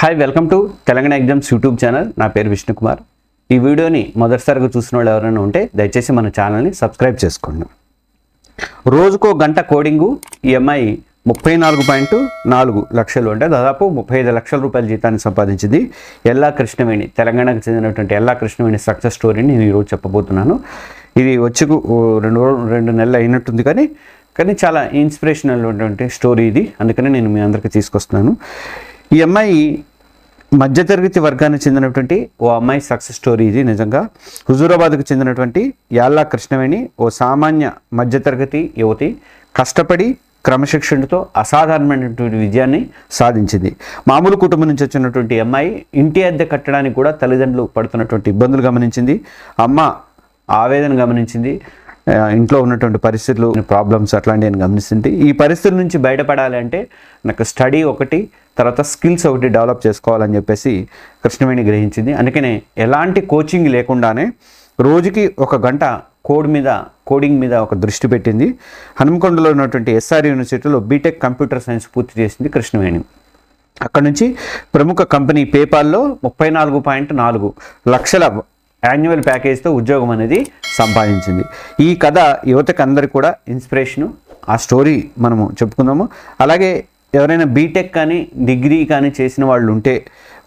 Hi welcome to Telangana exams YouTube channel నా పేరు విష్ణుకుమార్ ఈ వీడియోని మొదటిసారిగా చూసిన వాళ్ళు ఎవరైనా ఉంటే దయచేసి మన ఛానల్ని సబ్స్క్రైబ్ చేసుకోండి. రోజుకో గంట కోడింగు ఈఎంఐ ముప్పై నాలుగు పాయింట్ నాలుగు లక్షలు అంటే దాదాపు ముప్పై ఐదు లక్షల రూపాయల జీతాన్ని సంపాదించింది ఎల్లా కృష్ణవేణి తెలంగాణకు చెందినటువంటి ఎల్లా కృష్ణవేణి సక్సెస్ స్టోరీని నేను ఈరోజు చెప్పబోతున్నాను. ఇది వచ్చి రెండు రెండు నెలలు అయినట్టుంది కానీ కానీ చాలా ఇన్స్పిరేషనల్ ఉన్నటువంటి స్టోరీ ఇది. అందుకని నేను మీ అందరికీ తీసుకొస్తున్నాను. ఈ అమ్మాయి మధ్యతరగతి వర్గానికి చెందినటువంటి ఓ అమ్మాయి సక్సెస్ స్టోరీ ఇది నిజంగా. హుజూరాబాద్కు చెందినటువంటి యాల్లా కృష్ణవేణి ఓ సామాన్య మధ్యతరగతి యువతి కష్టపడి క్రమశిక్షణతో అసాధారణమైనటువంటి విజయాన్ని సాధించింది. మామూలు కుటుంబం నుంచి వచ్చినటువంటి అమ్మాయి ఇంటి అద్దె కట్టడానికి కూడా తల్లిదండ్రులు పడుతున్నటువంటి ఇబ్బందులు గమనించింది. అమ్మ ఆవేదన గమనించింది. ఇంట్లో ఉన్నటువంటి పరిస్థితులు ప్రాబ్లమ్స్ అట్లాంటివి గమనిస్తుంది ఈ పరిస్థితుల నుంచి బయటపడాలి అంటే నాకు స్టడీ ఒకటి తర్వాత స్కిల్స్ ఒకటి డెవలప్ చేసుకోవాలని చెప్పేసి కృష్ణవేణి గ్రహించింది. అందుకనే ఎలాంటి కోచింగ్ లేకుండానే రోజుకి ఒక గంట కోడ్ మీద కోడింగ్ మీద ఒక దృష్టి పెట్టింది. హనుమకొండలో ఉన్నటువంటి ఎస్ఆర్ యూనివర్సిటీలో బీటెక్ కంప్యూటర్ సైన్స్ పూర్తి చేసింది కృష్ణవేణి. అక్కడ నుంచి ప్రముఖ కంపెనీ పేపాల్లో ముప్పై నాలుగు పాయింట్ నాలుగు లక్షల యాన్యువల్ ప్యాకేజ్తో ఉద్యోగం అనేది సంపాదించింది. ఈ కథ యువతకు అందరికి కూడా ఇన్స్పిరేషను ఆ స్టోరీ మనము చెప్పుకుందాము. అలాగే ఎవరైనా బీటెక్ కానీ డిగ్రీ కానీ చేసిన వాళ్ళు ఉంటే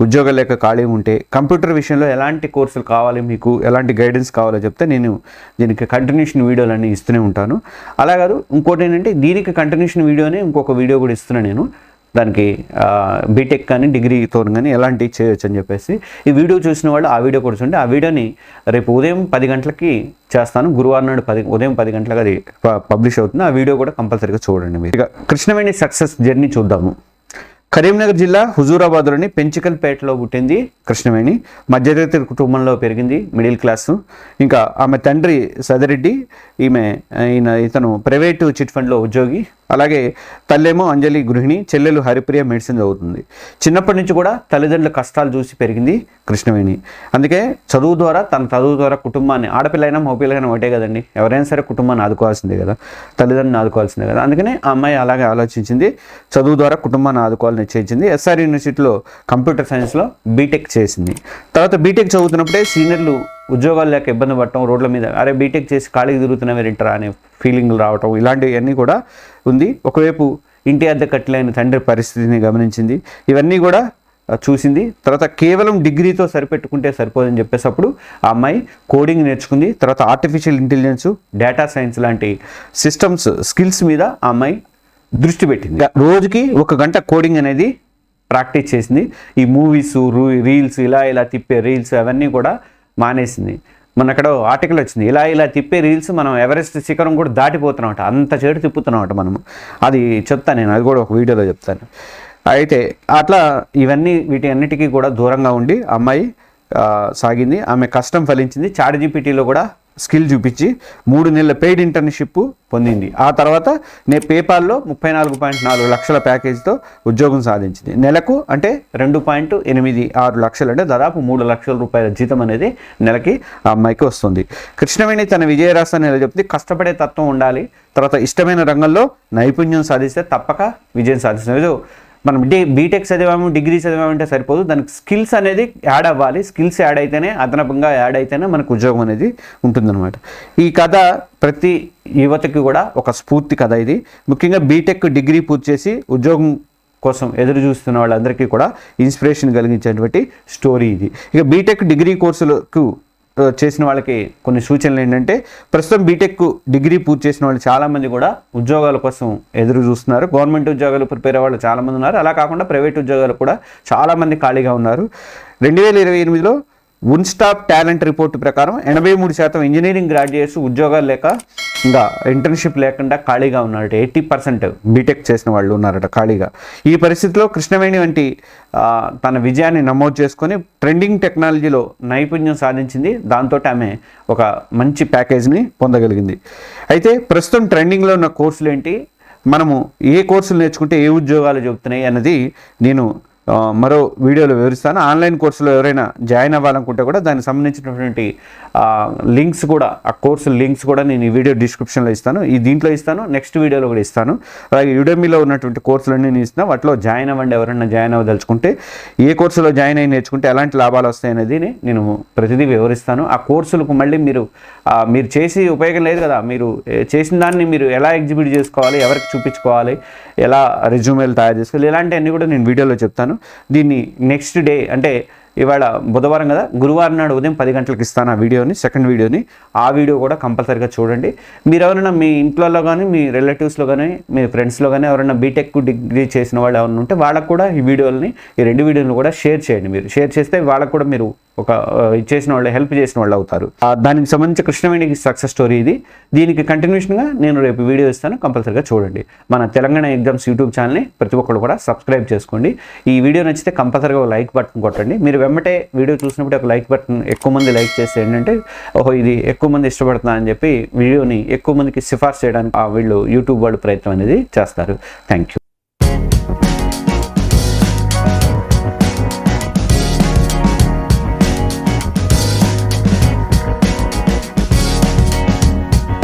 ఉద్యోగం లేక ఖాళీ ఉంటే కంప్యూటర్ విషయంలో ఎలాంటి కోర్సులు కావాలి మీకు ఎలాంటి గైడెన్స్ కావాలో చెప్తే నేను దీనికి కంటిన్యూషన్ వీడియోలన్నీ ఇస్తూనే ఉంటాను. అలాగారు ఇంకోటి ఏంటంటే దీనికి కంటిన్యూషన్ వీడియోనే ఇంకొక వీడియో కూడా ఇస్తున్నాను నేను. దానికి బీటెక్ కానీ డిగ్రీతో కానీ ఎలాంటివి చేయొచ్చు అని చెప్పేసి ఈ వీడియో చూసిన వాళ్ళు ఆ వీడియో కూడా చూడండి ఆ వీడియోని రేపు ఉదయం పది గంటలకి చేస్తాను. గురువారం నాడు పది ఉదయం పది గంటలకు అది ప- పబ్లిష్ అవుతుంది. ఆ వీడియో కూడా కంపల్సరీగా చూడండి మీరు. ఇక కృష్ణవేణి సక్సెస్ జర్నీ చూద్దాము. కరీంనగర్ జిల్లా హుజూరాబాద్లోని పెంచికల్పేటలో పుట్టింది కృష్ణవేణి. మధ్యతరగతి కుటుంబంలో పెరిగింది మిడిల్ క్లాస్. ఇంకా ఆమె తండ్రి సదరెడ్డి ఈమె ఈయన ఇతను ప్రైవేటు చిట్ ఫండ్లో ఉద్యోగి. అలాగే తల్లేమో అంజలి గృహిణి చెల్లెలు హరిప్రియ మెడిసిన్ చదువుతుంది. చిన్నప్పటి నుంచి కూడా తల్లిదండ్రుల కష్టాలు చూసి పెరిగింది కృష్ణవేణి. అందుకే చదువు ద్వారా తన చదువు ద్వారా కుటుంబాన్ని ఆడపిల్లైనా మగపిల్లైనా ఒకటే కదండి. ఎవరైనా సరే కుటుంబాన్ని ఆదుకోవాల్సిందే కదా. తల్లిదండ్రులను ఆదుకోవాల్సిందే కదా. అందుకనే ఆ అమ్మాయి అలాగే ఆలోచించింది. చదువు ద్వారా కుటుంబాన్ని ఆదుకోవాలని నిశ్చయించింది. ఎస్ఆర్ యూనివర్సిటీలో కంప్యూటర్ సైన్స్లో బీటెక్ చేసింది. తర్వాత బీటెక్ చదువుతున్నప్పుడే సీనియర్లు ఉద్యోగాలు లేక ఇబ్బంది పడటం రోడ్ల మీద అరే బీటెక్ చేసి ఖాళీకి తిరుగుతున్నవి రింటరా అనే ఫీలింగ్లు రావటం ఇలాంటివన్నీ కూడా ఉంది. ఒకవైపు ఇంటి అద్దె కట్టలేని తండ్రి పరిస్థితిని గమనించింది. ఇవన్నీ కూడా చూసింది. తర్వాత కేవలం డిగ్రీతో సరిపెట్టుకుంటే సరిపోదని చెప్పేసి అప్పుడు ఆ అమ్మాయి కోడింగ్ నేర్చుకుంది. తర్వాత ఆర్టిఫిషియల్ ఇంటెలిజెన్స్ డేటా సైన్స్ లాంటి సిస్టమ్స్ స్కిల్స్ మీద ఆ అమ్మాయి దృష్టి పెట్టింది. రోజుకి ఒక గంట కోడింగ్ అనేది ప్రాక్టీస్ చేసింది. ఈ మూవీస్ రీల్స్ ఇలా ఇలా తిప్పే రీల్స్ అవన్నీ కూడా మానేసింది. మన అక్కడ ఆర్టికల్ వచ్చింది. ఇలా ఇలా తిప్పే రీల్స్ మనం ఎవరెస్ట్ శిఖరం కూడా దాటిపోతున్నామట అంత చేటు తిప్పుతున్నామట మనం అది చెప్తాను నేను. అది కూడా ఒక వీడియోలో చెప్తాను. అయితే అట్లా ఇవన్నీ వీటి అన్నిటికీ కూడా దూరంగా ఉండి అమ్మాయి సాగింది. ఆమె కష్టం ఫలించింది. చాట్ జీపీటీలో కూడా స్కిల్ చూపించి మూడు నెలల పెయిడ్ ఇంటర్న్షిప్ పొందింది. ఆ తర్వాత నే పేపాల్లో ముప్పై నాలుగు పాయింట్ నాలుగు లక్షల ప్యాకేజీతో ఉద్యోగం సాధించింది. నెలకు అంటే రెండు పాయింట్ ఎనిమిది ఆరు లక్షలు అంటే దాదాపు మూడు లక్షల రూపాయల జీతం అనేది నెలకి ఆ అమ్మాయికి వస్తుంది. కృష్ణవేణి తన విజయరాశాన్ని ఎలా చెప్తే కష్టపడే తత్వం ఉండాలి. తర్వాత ఇష్టమైన రంగంలో నైపుణ్యం సాధిస్తే తప్పక విజయం సాధిస్తుంది మనం డి బీటెక్ చదివాము డిగ్రీ చదివామంటే సరిపోదు. దానికి స్కిల్స్ అనేది యాడ్ అవ్వాలి. స్కిల్స్ యాడ్ అయితేనే అదనపంగా యాడ్ అయితేనే మనకు ఉద్యోగం అనేది ఉంటుందన్నమాట. ఈ కథ ప్రతి యువతకి కూడా ఒక స్ఫూర్తి కథ ఇది. ముఖ్యంగా బీటెక్ డిగ్రీ పూర్తి చేసి ఉద్యోగం కోసం ఎదురు చూస్తున్న వాళ్ళందరికీ కూడా ఇన్స్పిరేషన్ కలిగించేటువంటి స్టోరీ ఇది. ఇక బీటెక్ డిగ్రీ కోర్సులకు చేసిన వాళ్ళకి కొన్ని సూచనలు ఏంటంటే ప్రస్తుతం బీటెక్ డిగ్రీ పూర్తి చేసిన వాళ్ళు చాలామంది కూడా ఉద్యోగాల కోసం ఎదురు చూస్తున్నారు. గవర్నమెంట్ ఉద్యోగాలు ప్రిపేర్ అయ్యే వాళ్ళు చాలామంది ఉన్నారు. అలా కాకుండా ప్రైవేట్ ఉద్యోగాలు కూడా చాలామంది ఖాళీగా ఉన్నారు. రెండు వేల ఇరవై ఎనిమిదిలో ఉన్ స్టాప్ టాలెంట్ రిపోర్టు ప్రకారం ఎనభై మూడు శాతం ఇంజనీరింగ్ గ్రాడ్యుయేట్స్ ఉద్యోగాలు లేక ఇంకా ఇంటర్న్షిప్ లేకుండా ఖాళీగా ఉన్నారట. ఎయిటీ పర్సెంట్ బీటెక్ చేసిన వాళ్ళు ఉన్నారట ఖాళీగా. ఈ పరిస్థితిలో కృష్ణవేణి వంటి తన విజయాన్ని నమోదు చేసుకొని ట్రెండింగ్ టెక్నాలజీలో నైపుణ్యం సాధించింది. దాంతో ఆమె ఒక మంచి ప్యాకేజ్ని పొందగలిగింది. అయితే ప్రస్తుతం ట్రెండింగ్లో ఉన్న కోర్సులు ఏంటి? మనము ఏ కోర్సులు నేర్చుకుంటే ఏ ఉద్యోగాలు చెబుతున్నాయి అన్నది నేను మరో వీడియోలో వివరిస్తాను. ఆన్లైన్ కోర్సులో ఎవరైనా జాయిన్ అవ్వాలనుకుంటే కూడా దానికి సంబంధించినటువంటి లింక్స్ కూడా ఆ కోర్సు లింక్స్ కూడా నేను ఈ వీడియో డిస్క్రిప్షన్లో ఇస్తాను. ఈ దీంట్లో ఇస్తాను నెక్స్ట్ వీడియోలో కూడా ఇస్తాను. అలాగే యుడమీలో ఉన్నటువంటి కోర్సులన్నీ నేను ఇస్తాను వాటిలో జాయిన్ అవ్వండి ఎవరైనా జాయిన్ అవ్వదలుచుకుంటే. ఏ కోర్సులో జాయిన్ అయ్యి నేర్చుకుంటే ఎలాంటి లాభాలు వస్తాయనేది నేను ప్రతిదీ వివరిస్తాను. ఆ కోర్సులకు మళ్ళీ మీరు మీరు చేసి ఉపయోగం లేదు కదా. మీరు చేసిన దాన్ని మీరు ఎలా ఎగ్జిబిట్ చేసుకోవాలి ఎవరికి చూపించుకోవాలి ఎలా రెజ్యూమేలు తయారు చేసుకోవాలి ఇలాంటివన్నీ కూడా నేను వీడియోలో చెప్తాను. దీన్ని నెక్స్ట్ డే అంటే ఇవాళ బుధవారం కదా గురువారం నాడు ఉదయం పది గంటలకు ఇస్తాను ఆ వీడియోని సెకండ్ వీడియోని. ఆ వీడియో కూడా కంపల్సరీగా చూడండి. మీరు ఎవరైనా మీ ఇంట్లో కానీ మీ రిలేటివ్స్లో కానీ మీ ఫ్రెండ్స్లో కానీ ఎవరైనా బీటెక్ డిగ్రీ చేసిన వాళ్ళు ఎవరైనా ఉంటే వాళ్ళకు కూడా ఈ వీడియోలని ఈ రెండు వీడియోలు కూడా షేర్ చేయండి మీరు. షేర్ చేస్తే వాళ్ళకు కూడా మీరు ఒక ఆ, చేసిన వాళ్ళు హెల్ప్ చేసిన వాళ్ళు అవుతారు. దానికి సంబంధించి కృష్ణవేణి సక్సెస్ స్టోరీ ఇది. దీనికి కంటిన్యూషన్గా నేను రేపు వీడియో ఇస్తాను కంపల్సరీగా చూడండి. మన తెలంగాణ ఎగ్జామ్స్ యూట్యూబ్ ఛానల్ని ప్రతి ఒక్కరు కూడా సబ్స్క్రైబ్ చేసుకోండి. ఈ వీడియో నచ్చితే కంపల్సరీగా లైక్ బటన్ కొట్టండి. మీరు వెంబటే వీడియో చూసినప్పుడు ఒక లైక్ బటన్ ఎక్కువ మంది లైక్ చేస్తే ఏంటంటే ఓహో ఇది ఎక్కువ మంది ఇష్టపడుతున్నా అని చెప్పి వీడియోని ఎక్కువ మందికి సిఫార్సు చేయడానికి ఆ వీళ్ళు యూట్యూబ్ వాళ్ళు ప్రయత్నం అనేది చేస్తారు. Thank you